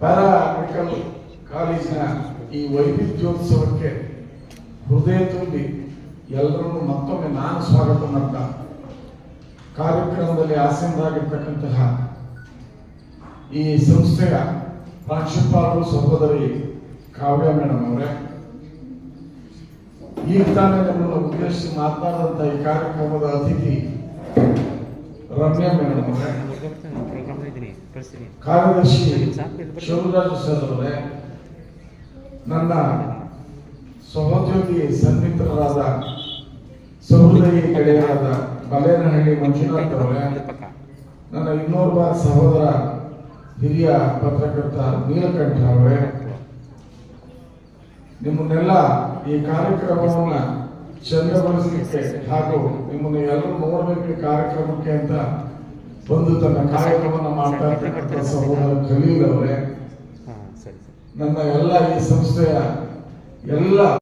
Para medical ಕಾಲೇಜಿನ ಈ ವೈವಿಧ್ಯೋತ್ಸವಕ್ಕೆ ಹೃದಯ ತುಂಬಿ ಎಲ್ಲರನ್ನು ಮತ್ತೊಮ್ಮೆ ನಾನು ಸ್ವಾಗತ ಮಾಡ್ತಾ ಕಾರ್ಯಕ್ರಮದಲ್ಲಿ ಆಸೀನರಾಗಿರ್ತಕ್ಕಂತಹ ಈ ಸಂಸ್ಥೆಯ ಪ್ರಾಂಶುಪಾಲರು, ಸಹೋದರಿ ಕಾವ್ಯ ಮೇಡಮ್ ಅವರೇ. ಈ ತಾನೇ ಉದ್ದೇಶಿಸಿ ಮಾತನಾಡುವಂತಹ ಈ ಕಾರ್ಯಕ್ರಮದ ಅತಿಥಿ ರಮ್ಯಾ ಮೇಡಮ್ ಕಾರ್ಯದರ್ಶಿ ಶಿವರಾಜ ಸರ್ ಅವರೇ, ನನ್ನ ಸಹೋದ್ಯೋಗಿ ಸನ್ಮಿತ್ರರಾದ ಸಹೃದಯಿ ಕಡೆಯಾದ ಬಲೇನಹಳ್ಳಿ ಮಂಜುನಾಥ್ ಅವರೇ, ನನ್ನ ಇನ್ನೋರ್ವ ಸಹೋದರ ಹಿರಿಯ ಪತ್ರಕರ್ತ ನೀಲಕಂಠ ಅವರೇ. ನಿಮ್ಮನ್ನೆಲ್ಲ ಈ ಕಾರ್ಯಕ್ರಮವನ್ನ ಚಂದಗೊಳಿಸಲಿಕ್ಕೆ ಹಾಗೂ ನಿಮ್ಮನ್ನು ಎಲ್ಲರೂ ನೋಡಬೇಕು ಕಾರ್ಯಕ್ರಮಕ್ಕೆ ಅಂತ ಬಂದು ತನ್ನ ಕಾರ್ಯಕ್ರಮವನ್ನು ಮಾಡ್ತಾ ಇರ್ತಕ್ಕಂಥ ಸಹೋದರ ಖಲೀಲ್ ಅವರೇ. ನನ್ನ ಎಲ್ಲ ಈ ಸಂಸ್ಥೆಯ ಎಲ್ಲ